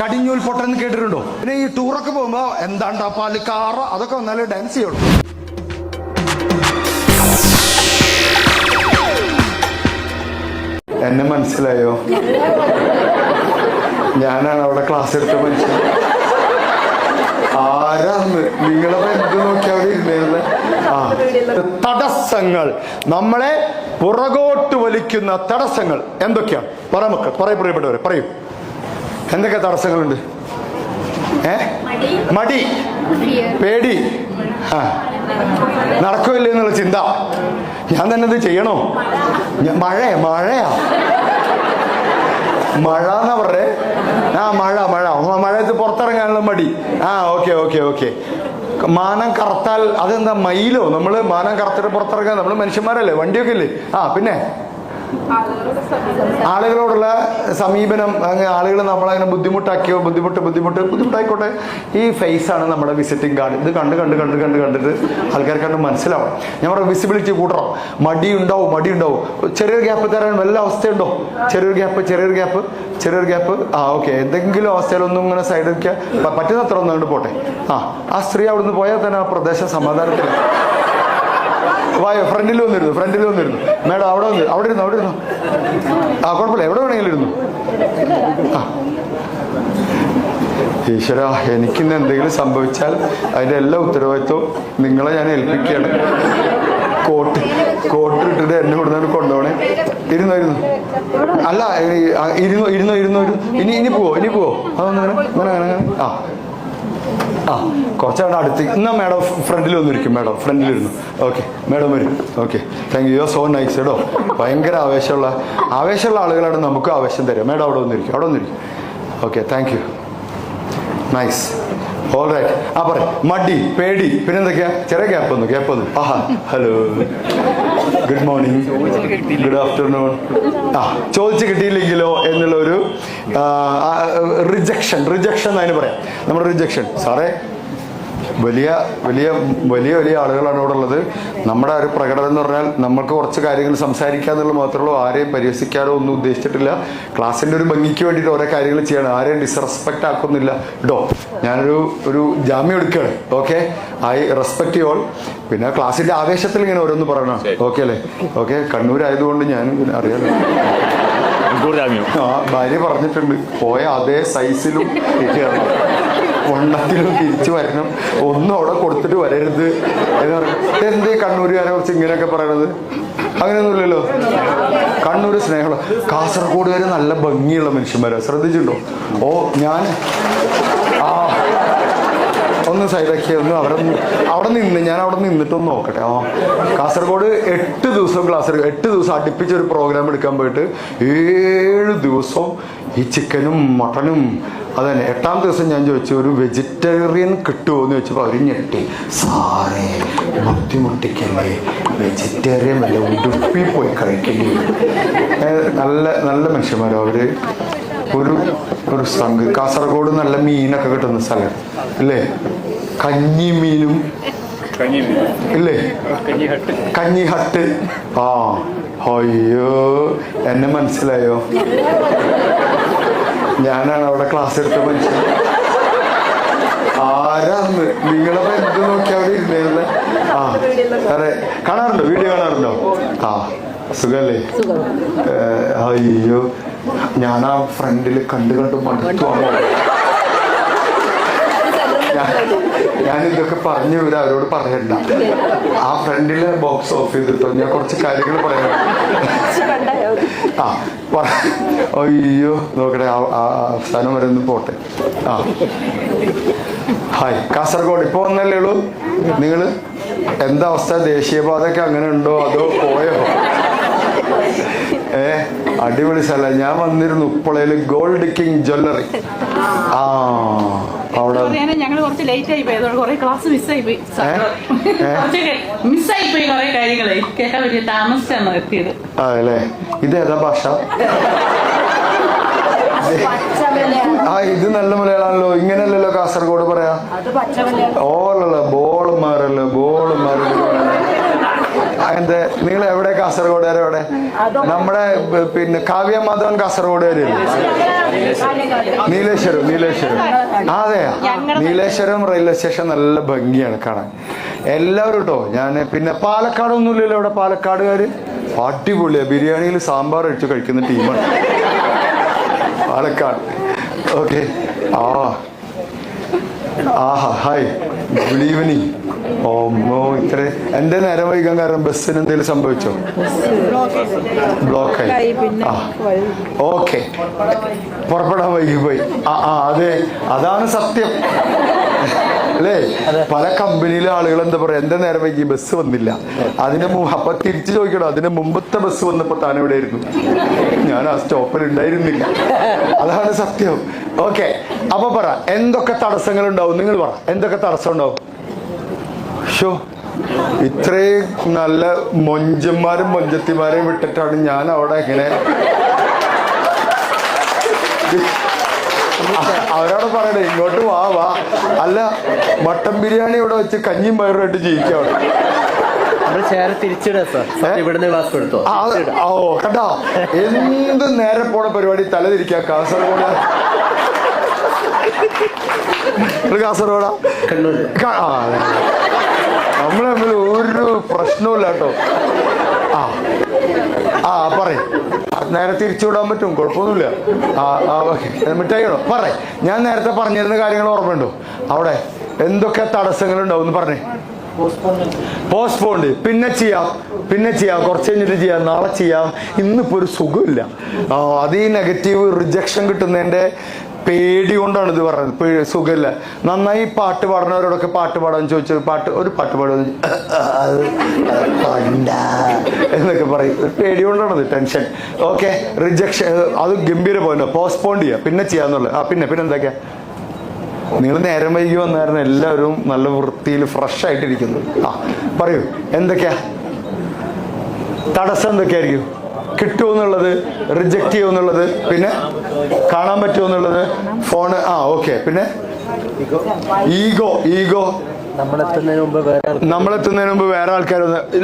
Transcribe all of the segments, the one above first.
കടിഞ്ഞൂൽ പൊട്ടെന്ന് കേട്ടിട്ടുണ്ടോ? പിന്നെ ഈ ടൂറൊക്കെ പോകുമ്പോ എന്താണ്ടാ പാൽ? കാറ അതൊക്കെ വന്നാലേ ഡാൻസ് ചെയ്യുള്ളൂ. എന്നെ മനസ്സിലായോ? ഞാനാണ് അവിടെ ക്ലാസ് എടുത്ത മനുഷ്യൻ. ആരാന്ന്? നിങ്ങളെ എന്ത് നോക്കി അവിടെ ഇരുന്നേരുന്നെ? ആ തടസ്സങ്ങൾ. നമ്മളെ പുറകോട്ട് വലിക്കുന്ന തടസ്സങ്ങൾ. എന്തൊക്കെയാണ് പറ മക്കൾ പറയ പ്രിയപ്പെട്ടവരെ പറയൂ. എന്തൊക്കെ തടസ്സങ്ങളുണ്ട്? ഏ? മടി. പേടി. ആ. നടക്കുമല്ലേ എന്നുള്ള ചിന്ത. ഞാൻ തന്നെ ഇത് ചെയ്യണോ? മഴ മഴയാ മഴ എന്നാ പറഞ്ഞേ? ആ മഴ മഴ. മഴയത്ത് പുറത്തിറങ്ങാനുള്ള മടി. ആ ഓക്കെ ഓക്കെ ഓക്കെ. മാനം കറുത്താൽ അതെന്താ മയിലോ? നമ്മൾ മാനം കറുത്തിട്ട് പുറത്തിറങ്ങാൻ നമ്മൾ മനുഷ്യന്മാരല്ലേ? വണ്ടിയൊക്കെ ഇല്ലേ? ആ പിന്നെ? ആളുകളോടുള്ള സമീപനം അങ്ങനെ ആളുകൾ നമ്മളങ്ങനെ ബുദ്ധിമുട്ടാക്കിയോ ബുദ്ധിമുട്ട് ബുദ്ധിമുട്ട് ബുദ്ധിമുട്ടായിക്കോട്ടെ. ഈ ഫേസ് ആണ് നമ്മുടെ വിസിറ്റിംഗ് കാർഡ് ഇത് കണ്ട് കണ്ട് കണ്ട് കണ്ട് കണ്ടിട്ട് ആൾക്കാർ കണ്ട് മനസ്സിലാവും. പറയാം വിസിബിലിറ്റി കൂട്ടണം. മടി ഉണ്ടാവും മടി ഉണ്ടാവും ചെറിയൊരു ഗ്യാപ്പ് തരാൻ വല്ല അവസ്ഥയുണ്ടോ? ചെറിയൊരു ഗ്യാപ്പ് ചെറിയൊരു ഗ്യാപ്പ് ചെറിയൊരു ഗ്യാപ്പ് ആ ഓക്കെ എന്തെങ്കിലും അവസ്ഥയിലൊന്നും ഇങ്ങനെ സൈഡ് വയ്ക്കുക പറ്റുന്നത്ര ഒന്നും അങ്ങോട്ട് പോട്ടെ. ആ ആ സ്ത്രീ അവിടുന്ന് പോയാൽ തന്നെ ആ പ്രദേശം സമാധാനത്തിൽ വായോ ഫ്രണ്ടിൽ വന്നിരുന്നു ഫ്രണ്ടിൽ വന്നിരുന്നു. മേഡം അവിടെ വന്നു അവിടെ ഇരുന്നു അവിടെ ഇരുന്നു? ആ കുഴപ്പമില്ല. എവിടെ വേണമെങ്കിലും ഇരുന്നു? ഈശ്വര എനിക്കിന്ന് എന്തെങ്കിലും സംഭവിച്ചാൽ അതിന്റെ എല്ലാ ഉത്തരവാദിത്വവും നിങ്ങളെ ഞാൻ ഏൽപ്പിക്കുകയാണ്. കോട്ട് കോട്ട് ഇട്ടിട്ട് എന്നെ ഇവിടുന്ന് കൊണ്ടുപോണേ ഇരുന്നു ഇരുന്നു? അല്ല ഇരുന്നു ഇരുന്നു ഇരുന്നോ ഇനി ഇനി പോവോ ഇനി പോവോ? അതൊന്നും അങ്ങനെ അങ്ങനെ അങ്ങനെ. ആ. ആ കുറച്ചാണ് അടുത്ത്. എന്നാ മാഡം ഫ്രണ്ടിൽ വന്നിരിക്കും മാഡം. ഫ്രണ്ടിലിരുന്നു. ഓക്കെ മാഡം വരും. Okay thank you so nice കേട്ടോ ഭയങ്കര ആവേശമുള്ള ആവേശമുള്ള ആളുകളാണ് നമുക്ക് ആവേശം തരിക മാഡം അവിടെ വന്നിരിക്കും അവിടെ വന്നിരിക്കും. Okay thank you nice all right ആ പറ മടി പേടി. പിന്നെന്തൊക്കെയാ? ചെറിയ ഗ്യാപ്പ് ഒന്ന് ഗ്യാപ്പ് ഒന്ന് ആഹാ hello good morning good afternoon ആ ചോദിച്ച് കിട്ടിയില്ലെങ്കിലോ എന്നുള്ള ഒരു റിജക്ഷൻ റിജക്ഷൻ എന്നതിന് പറയാം. നമ്മുടെ റിജക്ഷൻ സാറേ വലിയ വലിയ വലിയ വലിയ ആളുകളാണ് ഇവിടെ ഉള്ളത്. നമ്മുടെ ഒരു പ്രകടനം എന്ന് പറഞ്ഞാൽ നമ്മൾക്ക് കുറച്ച് കാര്യങ്ങൾ സംസാരിക്കുക എന്നുള്ളത് മാത്രമേ ഉള്ളൂ. ആരെയും പരിഹസിക്കാനോ ഒന്നും ഉദ്ദേശിച്ചിട്ടില്ല. ക്ലാസ്സിന്റെ ഒരു ഭംഗിക്ക് വേണ്ടിയിട്ട് ഓരോ കാര്യങ്ങൾ ചെയ്യണം. ആരെയും ഡിസ്റെസ്പെക്ട് ആക്കുന്നില്ല. കേട്ടോ ഞാനൊരു ഒരു ജാമ്യം എടുക്കുകയാണ്. Okay? I respect you all പിന്നെ ക്ലാസ്സിന്റെ ആവേശത്തിൽ ഇങ്ങനെ ഓരോന്ന് പറയണം. ഓക്കെ അല്ലേ? ഓക്കെ? കണ്ണൂരായതുകൊണ്ട് ഞാൻ അറിയാലോ. ഭാര്യ പറഞ്ഞിട്ടുണ്ട്. പോയ അതേ സൈസിലും വണ്ണത്തിലും തിരിച്ചു വരണം. ഒന്നും അവിടെ കൊടുത്തിട്ട് വരരുത് എന്ന് പറയും എന്ത് കണ്ണൂരുകാരെ കുറിച്ച് ഇങ്ങനെയൊക്കെ പറയണത്? അങ്ങനെയൊന്നുമില്ലല്ലോ കണ്ണൂർ സ്നേഹമുള്ള കാസർഗോഡ് വരെ നല്ല ഭംഗിയുള്ള മനുഷ്യന്മാരാണ് ശ്രദ്ധിച്ചിട്ടുണ്ടോ? ഓ ഞാൻ ഒന്ന് സൈഡാക്കി ഒന്ന് അവിടെ അവിടെ നിന്ന് ഞാൻ അവിടെ നിന്നിട്ടൊന്ന് നോക്കട്ടെ. ആ കാസർഗോഡ് എട്ട് ദിവസം ക്ലാസ് എട്ട് ദിവസം അടുപ്പിച്ച് ഒരു പ്രോഗ്രാം എടുക്കാൻ പോയിട്ട് ഏഴ് ദിവസം ഈ ചിക്കനും മട്ടനും അതന്നെ. എട്ടാം ദിവസം ഞാൻ ചോദിച്ചു ഒരു വെജിറ്റേറിയൻ കിട്ടുമോ എന്ന് ചോദിച്ചപ്പോൾ അവർ ഞെട്ടി. സാറേ ബുദ്ധിമുട്ടിക്കല്ലേ? വെജിറ്റേറിയൻ അല്ല? ഉടുപ്പി പോയി കഴിക്കല്ലേ നല്ല നല്ല മനുഷ്യന്മാരോ അവർ ഒരു ഒരു സംഘ കാസർഗോഡ് നല്ല മീനൊക്കെ കിട്ടുന്ന സ്ഥലം ഇല്ലേ കഞ്ഞി മീനും കഞ്ഞി ഇല്ലേ? കഞ്ഞി ഹട്ട് കഞ്ഞി ഹട്ട് ആ അയ്യോ എന്നെ മനസ്സിലായോ? ഞാനാണ് അവിടെ ക്ലാസ് എടുത്ത മനുഷ്യൻ. ആരാന്ന്? നിങ്ങളെ എന്ത് നോക്കി അവിടെ ഇരുന്നേരുന്നെ ആ അതെ. കാണാറുണ്ടോ? വീഡിയോ കാണാറുണ്ടോ? ആ സുഖല്ലേ അയ്യോ ഞാൻ ആ ഫ്രണ്ടിൽ കണ്ടു കണ്ട് മടുത്തു. ഞാൻ- ഞാൻ ഇതൊക്കെ പറഞ്ഞു വിടാ അവരോട് പറയണ്ട. ആ ഫ്രണ്ടിൽ ബോക്സ് ഓഫ് ചെയ്തിട്ടോ ഞാൻ കുറച്ച് കാര്യങ്ങൾ പറയാം. ആ അയ്യോ നോക്കട്ടെ അവസാനം വരെ ഒന്ന് പോട്ടെ. ആ. ഹായ് കാസർഗോഡ്. ഇപ്പൊ വന്നല്ലേ ഉള്ളൂ? നിങ്ങൾ എന്താ അവസ്ഥ? ദേശീയപാതയൊക്കെ അങ്ങനെ ഉണ്ടോ? അതോ പോയോ? ഏ അടിപൊളി സ്ഥല. ഞാൻ വന്നിരുന്നു ഇപ്പോളേൽ ഗോൾഡ് കിങ് ജ്വല്ലറി. ആ. അവിടെ ഞങ്ങൾ കുറച്ച് ലേറ്റ് ആയി പോയി കുറെ ക്ലാസ് മിസ്സായി പോയി. മിസ്സായി പോയി കുറെ കാര്യങ്ങളെ. കേൾക്കാൻ വലിയ താമസിച്ചാണ് എത്തിയത് അതല്ലേ ഇത് ഏതാ ഭാഷ? ആ ഇത് നല്ല മലയാളാണല്ലോ. ഇങ്ങനെയല്ലല്ലോ കാസർഗോഡ് പറയാ? ഓലല്ല ബോളുമാരല്ലോ ബോളുമാരല്ലോ അങ്ങനത്തെ നിങ്ങൾ എവിടെ കാസർഗോഡുകാരെ എവിടെ അവിടെ? നമ്മുടെ പിന്നെ കാവ്യ മാധവൻ കാസർഗോഡ് വരെയല്ലേ നീലേശ്വരം നീലേശ്വരം. അതെ നീലേശ്വരം റെയിൽവേ സ്റ്റേഷൻ നല്ല ഭംഗിയാണ് കാണാൻ. എല്ലാവരും കേട്ടോ ഞാൻ പിന്നെ പാലക്കാടൊന്നുമില്ലല്ലോ ഇവിടെ പാലക്കാടുകാർ അടിപൊളിയാ. ബിരിയാണിയിൽ സാമ്പാർ ഒഴിച്ച് കഴിക്കുന്ന ടീമാണ്. പാലക്കാട്. ഓക്കെ. ആ. ആഹാ hi good evening oh no ഇത്ര. എന്റെ നേരം വൈകാൻ കാരണം ബസ്സിന് എന്തെങ്കിലും സംഭവിച്ചോ? ബ്ലോക്കായി ആ. ഓക്കെ പുറപ്പെടാൻ വൈകിപ്പോയി പോയി. ആ ആ അതെ. അതാണ് സത്യം. അല്ലേ? പല കമ്പനിയിലെ ആളുകൾ എന്താ പറയാ എന്റെ നേരം വൈകി ബസ് വന്നില്ല. അതിന് അപ്പൊ തിരിച്ചു ചോദിക്കണം അതിന് മുമ്പത്തെ ബസ് വന്നപ്പോ താൻ എവിടെ ആയിരുന്നു? ഞാൻ ആ സ്റ്റോപ്പിൽ ഉണ്ടായിരുന്നില്ല. അതാണ് സത്യം. ഓക്കെ. അപ്പൊ പറ എന്തൊക്കെ തടസ്സങ്ങൾ ഉണ്ടാവും നിങ്ങൾ പറ എന്തൊക്കെ തടസ്സം ഉണ്ടാവും ഷോ ഇത്രയും നല്ല മൊഞ്ചന്മാരും മൊഞ്ചത്തിമാരെയും വിട്ടിട്ടാണ് ഞാൻ അവിടെ ഇങ്ങനെ അവരോട് പറയണേ ഇങ്ങോട്ട് വാ വാ. അല്ല മട്ടൻ ബിരിയാണി ഇവിടെ വെച്ച് കഞ്ഞിയും പയറുമായിട്ട് ജീവിക്കാം അവിടെ ഓ കണ്ടോ? എന്ത് നേരെ പോണ പരിപാടി തലതിരിക്കുക കാസർഗോഡ്? കാസർഗോഡാ? നമ്മളെ ഒരു പ്രശ്നവും തമ്മിൽ ഒരു കേട്ടോ. ആ ആ പറയും. നേരെ തിരിച്ചു വിടാൻ പറ്റും കുഴപ്പമൊന്നുമില്ല. ആ ആ ഓക്കെ. പറ ഞാൻ നേരത്തെ പറഞ്ഞിരുന്ന കാര്യങ്ങൾ ഓർമ്മയുണ്ടോ? അവിടെ എന്തൊക്കെ തടസ്സങ്ങൾ ഉണ്ടാവും എന്ന് പറഞ്ഞേ. പോസ്റ്റ്പോണ്ട് പിന്നെ ചെയ്യാം പിന്നെ ചെയ്യാം കുറച്ച് കഴിഞ്ഞിട്ട് ചെയ്യാം നാളെ ചെയ്യാം. ഇന്നിപ്പോ ഒരു സുഖമില്ല. അത് നെഗറ്റീവ് റിജക്ഷൻ കിട്ടുന്നതിന്റെ പേടി കൊണ്ടാണ് ഇത് പറഞ്ഞത്. സുഖമില്ല നന്നായി പാട്ട് പാടുന്നവരോടൊക്കെ പാട്ട് പാടാൻ ചോദിച്ചു പാട്ട് ഒരു പാട്ട് പാടുമെന്ന് എന്നൊക്കെ പറയും. പേടി കൊണ്ടാണത് ടെൻഷൻ. ഓക്കെ റിജക്ഷൻ അത് ഗംഭീര പോയിന്റ് പോസ്റ്റ്പോണ്ട് ചെയ്യാം. പിന്നെ ചെയ്യാന്നുള്ളത്. ആ പിന്നെ പിന്നെ എന്തൊക്കെയാ നിങ്ങൾ നേരം വൈകി വന്നായിരുന്നു. എല്ലാവരും നല്ല വൃത്തിയിൽ ഫ്രഷ് ആയിട്ടിരിക്കുന്നു. ആ പറയൂ. എന്തൊക്കെയാ? തടസ്സം എന്തൊക്കെയായിരിക്കും? കിട്ടുമെന്നുള്ളത് റിജക്റ്റ് ചെയ്യുമെന്നുള്ളത് പിന്നെ കാണാൻ പറ്റുമെന്നുള്ളത് ഫോണ് ആ ഓക്കെ പിന്നെ ഈഗോ ഈഗോ നമ്മളെത്തുന്നതിന് മുമ്പ് വേറെ ആൾക്കാർ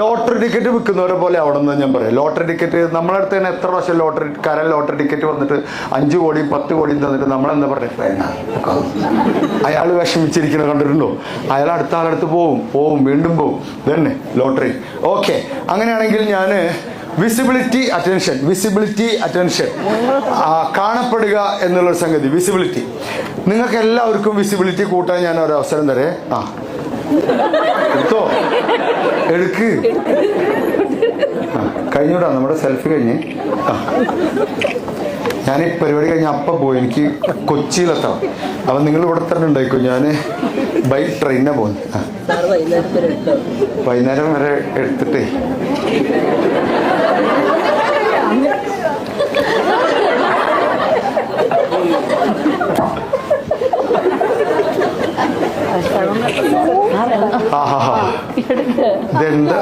ലോട്ടറി ടിക്കറ്റ് വിൽക്കുന്നവരെ പോലെ അവിടെ നിന്ന് ഞാൻ പറയാം. ലോട്ടറി ടിക്കറ്റ് നമ്മളെ അടുത്ത് തന്നെ എത്ര പ്രാവശ്യം ലോട്ടറി കരൻ ലോട്ടറി ടിക്കറ്റ് വന്നിട്ട് അഞ്ച് കോടിയും പത്ത് കോടിയും തന്നിട്ട് നമ്മളെന്താ പറയുക വേണ്ട അയാൾ വിഷമിച്ചിരിക്കുന്നത് കണ്ടിട്ടുണ്ടോ? അയാൾ അടുത്ത ആളടുത്ത് പോവും പോവും വീണ്ടും പോവും. ഇതന്നെ ലോട്ടറി ഓക്കെ അങ്ങനെയാണെങ്കിൽ ഞാൻ വിസിബിലിറ്റി അറ്റൻഷൻ വിസിബിലിറ്റി അറ്റൻഷൻ കാണപ്പെടുക എന്നുള്ളൊരു സംഗതി. വിസിബിലിറ്റി നിങ്ങൾക്ക് എല്ലാവർക്കും വിസിബിലിറ്റി കൂട്ടാൻ ഞാൻ ഒരു അവസരം തരേ. ആ. എടുത്തോ? എടുക്ക്. കഴിഞ്ഞൂടാ. നമ്മുടെ സെൽഫി കഴിഞ്ഞ്. ആ. ഞാൻ ഈ പരിപാടി കഴിഞ്ഞ അപ്പം പോയി. എനിക്ക് കൊച്ചിയിലെത്തണം അപ്പം നിങ്ങൾ ഇവിടെ തന്നെ ഉണ്ടായിക്കോ. ഞാൻ ബൈ വരെ ഉണ്ടാവും. വൈകുന്നേരം വരെ എടുത്തിട്ടേ. ഇതെന്താ?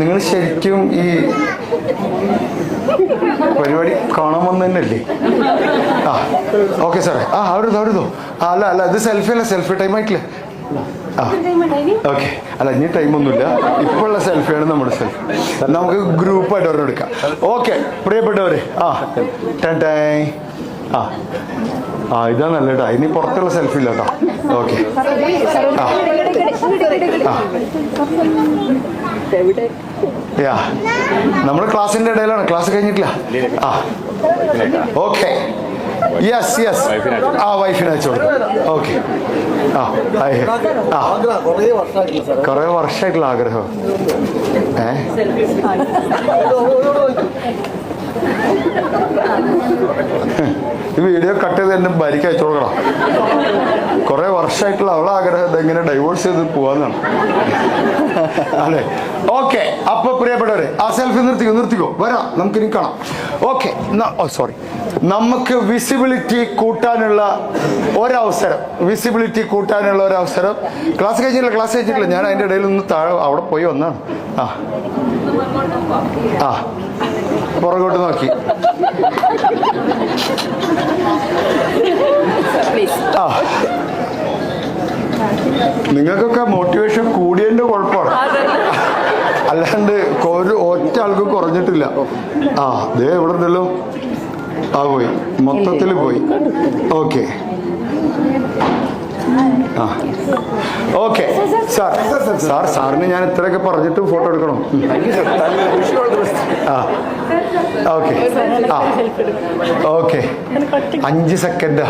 നിങ്ങൾ ശരിക്കും ഈ പരിപാടി കാണാൻ വന്നു തന്നെയല്ലേ ആ ഓക്കെ സാറേ. ആ അവിടെ അവരുതോ. ആ അല്ല അല്ല ഇത് സെൽഫി അല്ല സെൽഫി ടൈം ആയിട്ടില്ല? ആ ഓക്കെ. അല്ല ഇനി ടൈമൊന്നുമില്ല ഇപ്പോഴുള്ള സെൽഫിയാണ് നമ്മുടെ സെൽഫി. നമുക്ക് ഗ്രൂപ്പായിട്ട് ഒരെണ്ണം എടുക്കാം. ഓക്കെ പ്രിയപ്പെട്ടവരെ. ആ ടാ ടൈ ആ. ആ ഇതാ നല്ല കേട്ടോ ഇനി പുറത്തുള്ള സെൽഫി ഇല്ല കേട്ടോ ഓക്കെ യാ. നമ്മൾ ക്ലാസ്സിന്റെ ഇടയിലാണ്. ക്ലാസ് കഴിഞ്ഞിട്ടില്ല. ആ. ഓക്കെ യെസ് യെസ് ആ വൈഫിന് അയച്ചു ഓക്കെ ആ. ആ. കുറെ വർഷമായിട്ടുള്ള ആഗ്രഹം. ഏ? കട്ട് എന്നെ ഭാര്യയ്ക്ക് അയച്ചു കൊടുക്കണം. കുറെ വർഷമായിട്ടുള്ള അവളെ ആഗ്രഹം എങ്ങനെ ഡൈവോഴ്സ് ചെയ്ത് പോവാന്നാണ്. അല്ലേ? ഓക്കെ അപ്പൊ പ്രിയപ്പെട്ടവരെ ആ സെൽഫി നിർത്തിക്കോ നിർത്തിക്കോ. വരാം നമുക്ക് ഇനി കാണാം ഓക്കെ സോറി നമുക്ക് വിസിബിലിറ്റി കൂട്ടാനുള്ള ഒരവസരം വിസിബിലിറ്റി കൂട്ടാനുള്ള ഒരവസരം. ക്ലാസ് കഴിഞ്ഞില്ല ക്ലാസ് കഴിഞ്ഞിട്ടില്ല. ഞാൻ അതിന്റെ ഇടയിൽ നിന്ന് താഴെ അവിടെ പോയി വന്നാണ് ആ. ആ. പുറകോട്ട് നോക്കി. ആ. നിങ്ങൾക്കൊക്കെ മോട്ടിവേഷൻ കൂടിയതിന്റെ കുഴപ്പമാണ്. അല്ലാണ്ട് ഒരു ഒറ്റ ആൾക്കും കുറഞ്ഞിട്ടില്ല. ആ ദേ എവിടെ ഉണ്ടല്ലോ ആ പോയി. മൊത്തത്തിൽ പോയി. ഓക്കെ. ആ. ഓക്കെ. സാർ സാർ സാറിന് ഞാൻ ഇത്രയൊക്കെ പറഞ്ഞിട്ട് ഫോട്ടോ എടുക്കണം. ആ. ഓക്കെ. ആ. ഓക്കെ. അഞ്ച് സെക്കൻഡ്.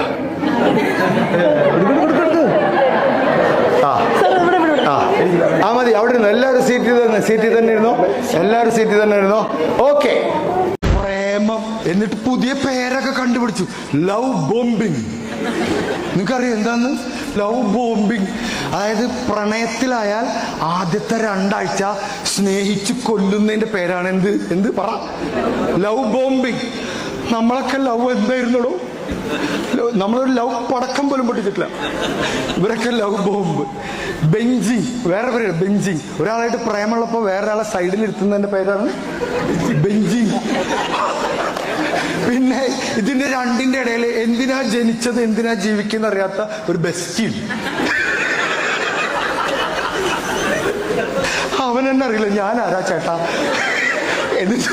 ആ. ആ. ആ മതി. അവിടെ ഇരുന്നു. എല്ലാവരും സീറ്റിൽ തന്നെ സീറ്റിൽ തന്നെ ഇരുന്നോ. എല്ലാവരും സീറ്റിൽ തന്നെ ഇരുന്നോ. ഓക്കെ. പ്രേമം. എന്നിട്ട് പുതിയ പേരൊക്കെ കണ്ടുപിടിച്ചു. ലവ് ബോംബിങ് നിങ്ങൾക്കറിയാം എന്താന്ന്? ലവ് ബോംബിങ് അതായത് പ്രണയത്തിലായാൽ ആദ്യത്തെ രണ്ടാഴ്ച സ്നേഹിച്ച് കൊല്ലുന്നതിന്റെ പേരാണ് എന്ത്? എന്ത്? പറ. ലവ് ബോംബിങ് നമ്മളൊക്കെ ലവ് എന്തായിരുന്നുള്ളൂ നമ്മളൊരു ലവ് പടക്കം പോലും പൊട്ടിച്ചിട്ടില്ല. ഇവരൊക്കെ ലവ് ബോംബ് ബെഞ്ചിങ്. വേറെ പേര് ബെഞ്ചിങ്. ഒരാളായിട്ട് പ്രേമുള്ളപ്പോൾ വേറെ ആളെ സൈഡിൽ ഇരുത്തുന്നതിന്റെ പേരാണ് ബെഞ്ചിങ്. പിന്നെ ഇതിന്റെ രണ്ടിന്റെ ഇടയിൽ എന്തിനാ ജനിച്ചത് എന്തിനാ ജീവിക്കുന്ന അറിയാത്ത ഒരു ബെസ്റ്റിൻ അവൻ എന്നെ അറിയില്ല ഞാൻ ആരാ ചേട്ടാ? എന്നിട്ട്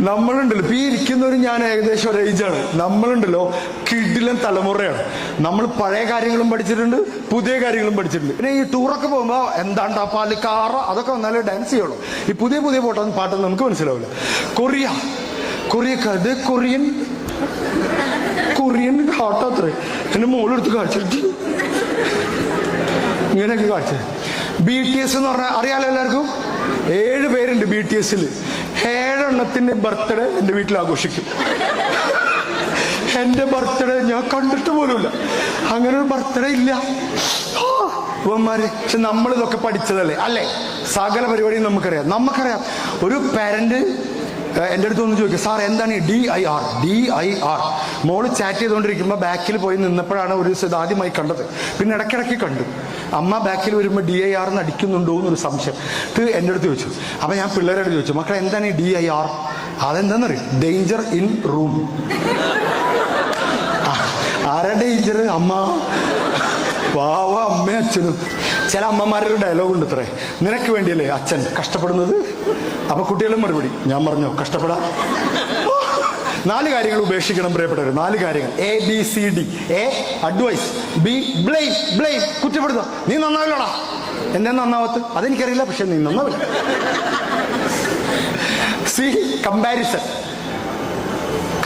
നമ്മളുണ്ടല്ലോ. ഇപ്പൊ ഈ ഇരിക്കുന്നവർ ഞാൻ ഏകദേശം ഒരു ഏജാണ് നമ്മളുണ്ടല്ലോ കിഡിലും തലമുറയാണ്. നമ്മൾ പഴയ കാര്യങ്ങളും പഠിച്ചിട്ടുണ്ട് പുതിയ കാര്യങ്ങളും പഠിച്ചിട്ടുണ്ട്. പിന്നെ ഈ ടൂറൊക്കെ പോകുമ്പോൾ എന്താണ്ടാ കാറ? അതൊക്കെ വന്നാലേ ഡാൻസ് ചെയ്യുള്ളൂ. ഈ പുതിയ പുതിയ പാട്ടൊന്നും പാട്ടൊന്നും നമുക്ക് മനസ്സിലാവില്ല. കൊറിയ. കൊറിയ ഇത് കൊറിയൻ. കൊറിയൻ അത്ര. എന്റെ മോളെടുത്ത് ഇങ്ങനെയൊക്കെ കാഴ്ച ബി ടി എസ് എന്ന് പറഞ്ഞാൽ അറിയാലോ എല്ലാവർക്കും? ഏഴ് പേരുണ്ട് ബി ടി എസിൽ ഏഴെണ്ണത്തിന്റെ ബർത്ത്ഡേ എന്റെ വീട്ടിൽ ആഘോഷിക്കും. എന്റെ ബർത്ത്ഡേ ഞാൻ കണ്ടിട്ട് പോലുമില്ല. അങ്ങനെ ഒരു ബർത്ത്ഡേ ഇല്ല. ഇവന്മാര്. പക്ഷെ നമ്മളിതൊക്കെ പഠിച്ചതല്ലേ? അല്ലേ? സകല പരിപാടിയും നമുക്കറിയാം. നമുക്കറിയാം. ഒരു പാരന്റ് എന്റെ അടുത്ത് ഒന്ന് ചോദിക്കും സാർ എന്താണ് D I R D I R mall chat ചെയ്തുകൊണ്ടിരിക്കുമ്പോൾ ബാക്കിൽ പോയി നിന്നപ്പോഴാണ് ഒരു ദിവസം ആദ്യമായി കണ്ടത്. പിന്നെ ഇടയ്ക്കിടയ്ക്ക് കണ്ടു. അമ്മ ബാക്കിൽ വരുമ്പോൾ ഡി ഐ ആർ എന്ന് അടിക്കുന്നുണ്ടോ എന്നൊരു സംശയം. ഇത് എന്റെ അടുത്ത് ചോദിച്ചു. അപ്പം ഞാൻ പിള്ളേരോട് ചോദിച്ചു മക്കളെ എന്താണ് ഡി ഐ ആർ അതെന്താണെന്നറിയും ഡേഞ്ചർ ഇൻ റൂം ആരാ ഡേഞ്ചർ അമ്മ. വാവ അമ്മ അച്ഛനും. ചില അമ്മമാരുടെ ഡയലോഗ് ഉണ്ട് ഇത്രേ. നിനക്ക് വേണ്ടിയല്ലേ അച്ഛൻ കഷ്ടപ്പെടുന്നത്? അപ്പൊ കുട്ടികളും മറുപടി. ഞാൻ പറഞ്ഞോ കഷ്ടപ്പെടാ. നാല് കാര്യങ്ങൾ ഉപേക്ഷിക്കണം പ്രിയപ്പെട്ടവർ നാല് കാര്യങ്ങൾ. A B C D A advice B blame blame കുറ്റപ്പെടുത്തുക. നീ നന്നാവില്ലടാ. എന്നെ നന്നാവത്ത്. അതെനിക്കറിയില്ല പക്ഷെ നീ നന്നാവില്ല. സി കമ്പാരിസൺ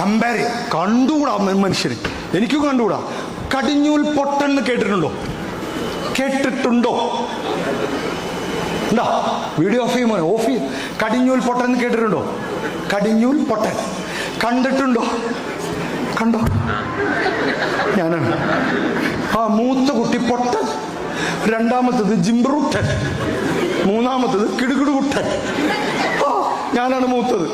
കമ്പാരി കണ്ടുകൂടാ മനുഷ്യർ എനിക്കും കണ്ടുകൂടാ. കടിഞ്ഞൂൽ പൊട്ടെന്ന് കേട്ടിട്ടുണ്ടോ? കേട്ടിട്ടുണ്ടോ? എന്താ വീഡിയോ ഓഫ് ചെയ്യുമോ ഓഫ് ചെയ്യും. കടിഞ്ഞൂൽ പൊട്ടെന്ന് കേട്ടിട്ടുണ്ടോ? കടിഞ്ഞൂൽ പൊട്ടൻ. കണ്ടിട്ടുണ്ടോ? കണ്ടോ? ഞാനാണ്. ആ മൂത്ത കുട്ടി പൊട്ടൻ. രണ്ടാമത്തത് ജിംബ്രൂട്ടൻ മൂന്നാമത്തത് കിടുകിടുകുട്ടൻ. ഞാനാണ് മൂത്തത്.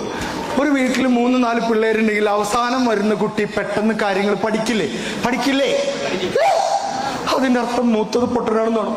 ഒരു വീട്ടിൽ മൂന്ന് നാല് പിള്ളേരുണ്ടെങ്കിൽ അവസാനം വരുന്ന കുട്ടി പെട്ടെന്ന് കാര്യങ്ങൾ പഠിക്കില്ലേ? പഠിക്കില്ലേ? അതിന്റെ അർത്ഥം മൂത്തത് പൊട്ടനാണെന്നാണോ?